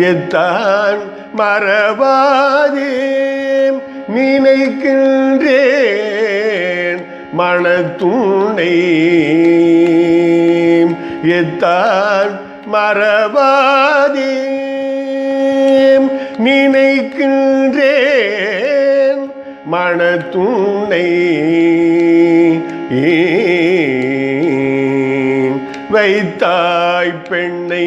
எத்தான் மறவாதே நினைக்கின்றேன் மனத்துணை எத்தான் மறவாதே நினைக்கின்றேன் மனத்துணை வைத்தாய் பெண்ணை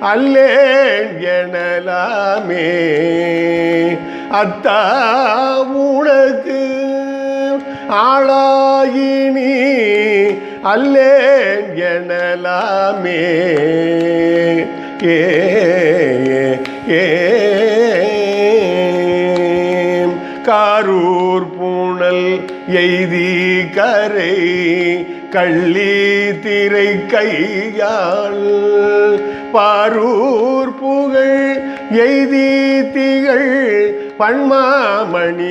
அல்லேன் எனலாமே. அத்தா உனக்கு ஆளாயினி. அல்லேன் எனலாமே. ஏ ஏ காரூர் எய்தி கரை கள்ளி திரை கையால் பாரூர் புகழ் எய்தி திகழ் பன்மாமணிகுந்தி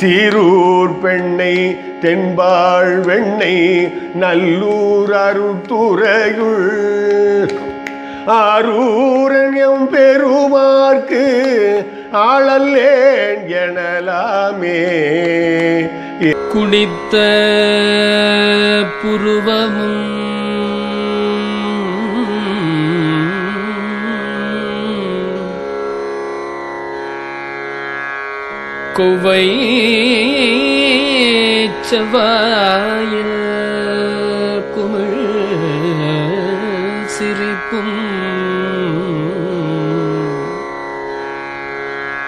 சீரூர் பெண்ணை தென்பாள் வெண்ணை நல்லூர் அருத்துறையுள் ஆரூரன் எம் பெருமார்க்கு ஆளல்லேன் எனலாமே. குடித்த புருவமும் குவை செவ்வாயில் குமிழ் சிரிப்பும்